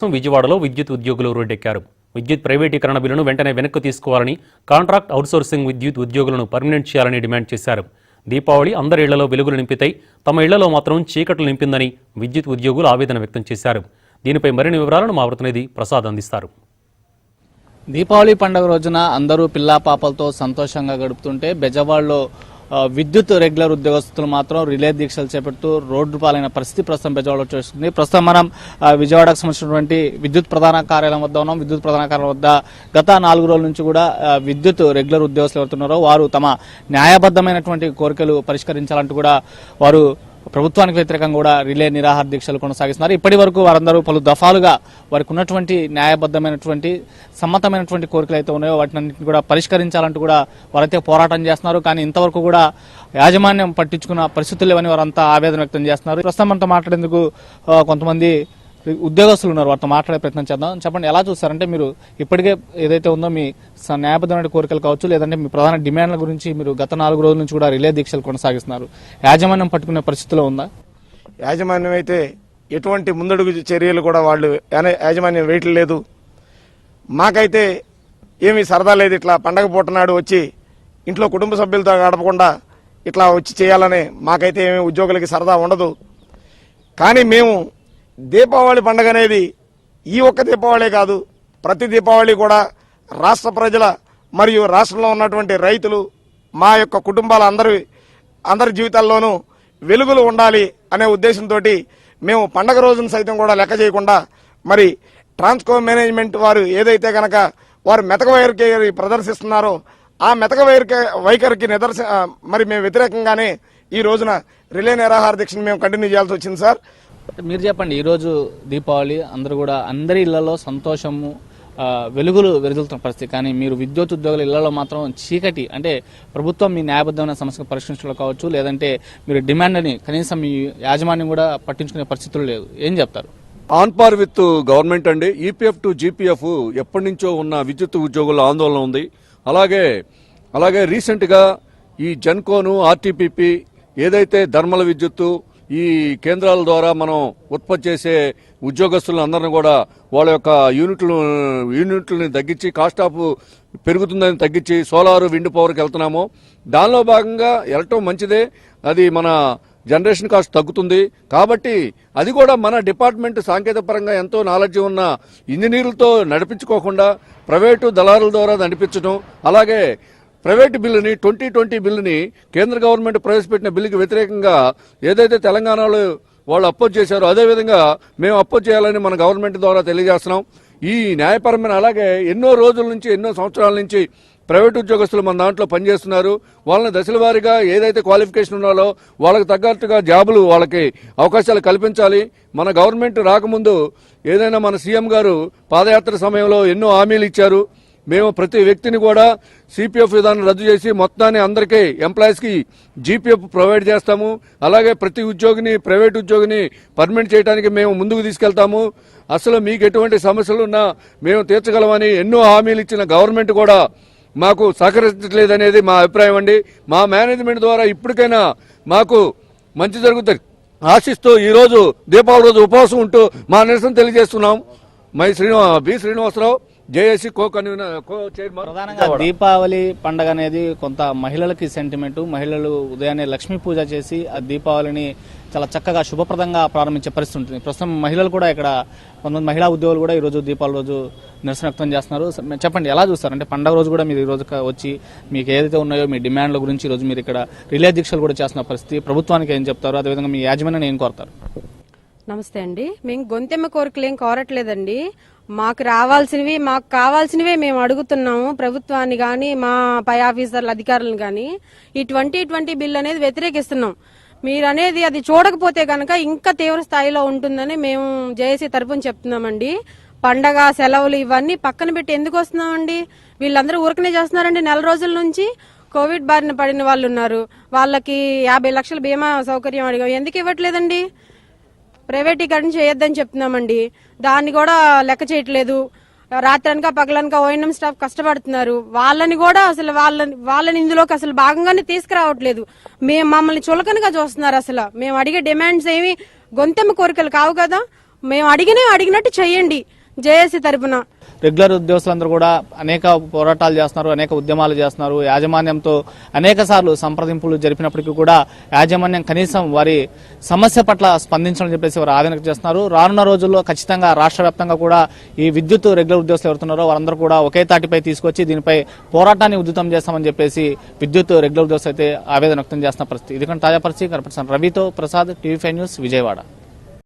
కోసం విజయవాడలో విద్యుత్ ఉద్యోగులు రోడ్డెక్కారు. విద్యుత్ ప్రైవేటీకరణ బిల్లును వెంటనే వెనక్కి తీసుకోవాలని కాంట్రాక్ట్ అవుట్సోర్సింగ్ విద్యుత్ ఉద్యోగులను పర్మనెంట్ చేయాలని డిమాండ్ చేశారు. దీపావళి అందరి ఇళ్ళలో వెలుగులు నింపితే తమ ఇళ్ళలో మాత్రం చీకట్లు నింపిందని విద్యుత్ ఉద్యోగులు ఆవేదన వ్యక్తం చేశారు. దీనిపై మరిన్ని వివరాలను మా ప్రతినిధి ప్రసాద్ అందిస్తారు. దీపావళి పండుగ రోజున అందరూ పిల్లా పాపలతో సంతోషంగా గడుపుతుంటే బెజవాడలో విద్యుత్ రెగ్యులర్ ఉద్యోగస్తులు మాత్రం రిలే దీక్షలు చేపడుతూ రోడ్డు పాలైన పరిస్థితి ప్రస్తుతం బెజవాడలో చూస్తుంది ప్రస్తుతం మనం విజయవాడకు సంబంధించినటువంటి విద్యుత్ ప్రధాన కార్యాలయం వద్ద ఉన్నాం. విద్యుత్ ప్రధాన కార్యాలయం వద్ద గత నాలుగు రోజుల నుంచి కూడా విద్యుత్ రెగ్యులర్ ఉద్యోగస్తులు ఎవరుతున్నారో వారు తమ న్యాయబద్ధమైనటువంటి కోరికలు పరిష్కరించాలంటూ కూడా వారు ప్రభుత్వానికి వ్యతిరేకంగా కూడా రిలే నిరాహార దీక్షలు కొనసాగిస్తున్నారు. ఇప్పటి వరకు వారందరూ పలు దఫాలుగా వారికి ఉన్నటువంటి న్యాయబద్ధమైనటువంటి సమ్మతమైనటువంటి కోరికలు అయితే ఉన్నాయో వాటిని కూడా పరిష్కరించాలంటూ కూడా వారైతే పోరాటం చేస్తున్నారు. కానీ ఇంతవరకు కూడా యాజమాన్యం పట్టించుకున్న పరిస్థితులు లేవని వారంతా ఆవేదన వ్యక్తం చేస్తున్నారు. ప్రస్తుతం మనతో మాట్లాడేందుకు కొంతమంది ఉద్యోగస్తులు ఉన్నారు వారితో మాట్లాడే ప్రయత్నం చేద్దాం. చెప్పండి ఎలా చూస్తారంటే మీరు ఇప్పటికే ఏదైతే ఉందో మీ న్యాయబద్ధమైన కోరికలు కావచ్చు లేదంటే మీ ప్రధాన డిమాండ్ల గురించి మీరు గత నాలుగు రోజుల నుంచి కూడా రిలే దీక్షలు కొనసాగిస్తున్నారు. యాజమాన్యం పట్టుకునే పరిస్థితిలో ఉందా? యాజమాన్యం అయితే ఎటువంటి ముందడుగు చర్యలు కూడా వాళ్ళు యాజమాన్యం యాజమాన్యం వేయట్లేదు. మాకైతే ఏమీ సరదా లేదు. ఇట్లా పండగ పూటనాడు వచ్చి ఇంట్లో కుటుంబ సభ్యులతో గడపకుండా ఇట్లా వచ్చి చేయాలని మాకైతే ఏమీ ఉద్యోగులకి సరదా ఉండదు. కానీ మేము దీపావళి పండుగ అనేది ఈ ఒక్క దీపావళి కాదు ప్రతి దీపావళి కూడా రాష్ట్ర ప్రజల మరియు రాష్ట్రంలో ఉన్నటువంటి రైతులు మా యొక్క కుటుంబాల అందరి అందరి జీవితాల్లోనూ వెలుగులు ఉండాలి అనే ఉద్దేశంతో మేము పండగ రోజున సైతం కూడా లెక్క చేయకుండా మరి ట్రాన్స్కో మేనేజ్మెంట్ వారు ఏదైతే కనుక వారు మెతక వైఖరి ప్రదర్శిస్తున్నారో ఆ మెతక వైఖరి వైఖరికి నిదర్శ మరి మేము వ్యతిరేకంగానే ఈ రోజున రిలే నిరాహార దీక్షను మేము కంటిన్యూ చేయాల్సి వచ్చింది సార్. మీరు చెప్పండి ఈరోజు దీపావళి అందరూ కూడా అందరి ఇళ్ళలో సంతోషము వెలుగులు వెలుగుతున్న పరిస్థితి. కానీ మీరు విద్యుత్ ఉద్యోగుల ఇళ్ళలో మాత్రం చీకటి అంటే ప్రభుత్వం మీ న్యాయబద్ధమైన సమస్యను పరిష్కరించడం కావచ్చు లేదంటే మీరు డిమాండ్ని కనీసం మీ యాజమాన్యం కూడా పట్టించుకునే పరిస్థితులు లేదు ఏం చెప్తారు? ఆన్ పార్ విత్ గవర్నమెంట్ అండి. ఈపీఎఫ్ టు జీపీఎఫ్ ఎప్పటి నుంచో ఉన్న విద్యుత్ ఉద్యోగుల ఆందోళన ఉంది. అలాగే అలాగే రీసెంట్గా ఈ జెన్కోను ఆర్టీపీపీ ఏదైతే ధర్మల విద్యుత్తు ఈ కేంద్రాల ద్వారా మనం ఉత్పత్తి చేసే ఉద్యోగస్తులను అందరిని కూడా వాళ్ళ యొక్క యూనిట్లు యూనిట్లని తగ్గించి కాస్ట్ ఆఫ్ పెరుగుతుందని తగ్గించి సోలార్ విండ్ పవర్కి వెళ్తున్నాము. దానిలో భాగంగా వెళ్ళటం మంచిదే. అది మన జనరేషన్ కాస్ట్ తగ్గుతుంది. కాబట్టి అది కూడా మన డిపార్ట్మెంట్ సాంకేతికపరంగా ఎంతో నాలెడ్జ్ ఉన్న ఇంజనీర్లతో నడిపించుకోకుండా ప్రైవేటు దళారుల ద్వారా నడిపించడం అలాగే ప్రైవేట్ బిల్లుని ట్వంటీ ట్వంటీ బిల్లుని కేంద్ర గవర్నమెంట్ ప్రవేశపెట్టిన బిల్లుకి వ్యతిరేకంగా ఏదైతే తెలంగాణలో వాళ్ళు అపోజ్ చేశారో అదేవిధంగా మేము అపోజ్ చేయాలని మన గవర్నమెంట్ ద్వారా తెలియజేస్తున్నాం. ఈ న్యాయపరమైన అలాగే ఎన్నో రోజుల నుంచి ఎన్నో సంవత్సరాల నుంచి ప్రైవేట్ ఉద్యోగస్తులు మన దాంట్లో పనిచేస్తున్నారు. వాళ్ళని దశల వారీగా ఏదైతే క్వాలిఫికేషన్ ఉన్నాలో వాళ్ళకి తగ్గట్టుగా జాబులు వాళ్ళకి అవకాశాలు కల్పించాలి. మన గవర్నమెంట్ రాకముందు ఏదైనా మన సీఎం గారు పాదయాత్ర సమయంలో ఎన్నో హామీలు ఇచ్చారు. మేము ప్రతి వ్యక్తిని కూడా సిపిఎఫ్ విధానం రద్దు చేసి మొత్తాన్ని అందరికీ ఎంప్లాయీస్కి జీపీఎఫ్ ప్రొవైడ్ చేస్తాము. అలాగే ప్రతి ఉద్యోగిని ప్రైవేట్ ఉద్యోగిని పర్మనెంట్ చేయడానికి మేము ముందుకు తీసుకెళ్తాము. అసలు మీకు ఎటువంటి సమస్యలు ఉన్నా మేము తీర్చగలమని ఎన్నో హామీలు ఇచ్చిన గవర్నమెంట్ కూడా మాకు సహకరించట్లేదనేది మా అభిప్రాయం అండి. మా మేనేజ్మెంట్ ద్వారా ఇప్పటికైనా మాకు మంచి జరుగుతుంది. ఆశిస్తూ ఈరోజు దీపావళి రోజు ఉపవాసం ఉంటూ మా నిరసన తెలియజేస్తున్నాం. My Srinivas B Srinivasarao. JAC co convener co chairman. ప్రధానంగా దీపావళి పండగ అనేది కొంత మహిళలకి సెంటిమెంట్ మహిళలు ఉదయాన్నే లక్ష్మీ పూజ చేసి ఆ దీపావళిని చాలా చక్కగా శుభప్రదంగా ప్రారంభించే పరిస్థితి ఉంటుంది. ప్రస్తుతం మహిళలు కూడా ఇక్కడ కొంతమంది మహిళా ఉద్యోగులు కూడా ఈ రోజు దీపావళి రోజు నిరసన వ్యక్తం చేస్తున్నారు. చెప్పండి ఎలా చూస్తారు? అంటే పండగ రోజు కూడా మీరు ఈ రోజు క- వచ్చి మీకు ఏదైతే ఉన్నాయో మీ డిమాండ్ల గురించి ఈ రోజు మీరు ఇక్కడ రిలే దీక్షలు కూడా చేస్తున్న పరిస్థితి ప్రభుత్వానికి ఏం చెప్తారు? అదేవిధంగా మీ యాజమాన్యాన్ని ఏం కోరుతారు? నమస్తే అండి. మేము గొంతెమ్మ కోరికలు ఏం కోరట్లేదండి. మాకు రావాల్సినవి మాకు కావాల్సినవే మేము అడుగుతున్నాము ప్రభుత్వాన్ని కానీ మా పై ఆఫీసర్ల అధికారులను కానీ ఈ ట్వంటీ ట్వంటీ బిల్ అనేది వ్యతిరేకిస్తున్నాం. మీరు అనేది అది చూడకపోతే కనుక ఇంకా తీవ్ర స్థాయిలో ఉంటుందని మేము జేఏసీ తరపున చెప్తున్నామండి. పండగ సెలవులు ఇవన్నీ పక్కన పెట్టి ఎందుకు వస్తున్నామండి? వీళ్ళందరూ ఊరకనే చేస్తున్నారండి నెల రోజుల నుంచి? కోవిడ్ బారిన పడిన వాళ్ళు ఉన్నారు వాళ్ళకి యాభై లక్షల బీమా సౌకర్యం అడిగాం. ఎందుకు ఇవ్వట్లేదండి? ప్రైవేటీకరణ చేయొద్దని చెప్తున్నామండి. దాన్ని కూడా లెక్క చేయట్లేదు. రాత్రనక పగలనక ఓఎన్ఎం స్టాఫ్ కష్టపడుతున్నారు. వాళ్ళని కూడా అసలు వాళ్ళని వాళ్ళని ఇందులోకి అసలు భాగంగానే తీసుకురావట్లేదు. మేము మమ్మల్ని చులకనగా చూస్తున్నారు అసలు. మేము అడిగే డిమాండ్స్ ఏమి గొంతెమ్మ కోరికలు కావు కదా. మేము అడిగినా అడిగినట్టు చెయ్యండి. జేఏసీ తరపున. రెగ్యులర్ ఉద్యోగస్తులందరూ కూడా అనేక పోరాటాలు చేస్తున్నారు అనేక ఉద్యమాలు చేస్తున్నారు. యాజమాన్యంతో అనేక సార్లు సంప్రదింపులు జరిపినప్పటికీ కూడా యాజమాన్యం కనీసం వారి సమస్య పట్ల స్పందించడం చెప్పేసి వారు ఆవేదన చేస్తున్నారు. రానున్న రోజుల్లో ఖచ్చితంగా రాష్ట్ర వ్యాప్తంగా కూడా ఈ విద్యుత్ రెగ్యులర్ ఉద్యోగస్తులు ఎవరుతున్నారో వారందరూ కూడా ఒకే తాటిపై తీసుకొచ్చి దీనిపై పోరాటాన్ని ఉధృతం చేస్తామని చెప్పేసి విద్యుత్ రెగ్యులర్ ఉద్యోగస్తులు అయితే ఆవేదన వ్యక్తం చేస్తున్న పరిస్థితి. ఇది తాజా పరిస్థితి. కనపడుతున్న రవితో Prasad TV five news Vijayawada.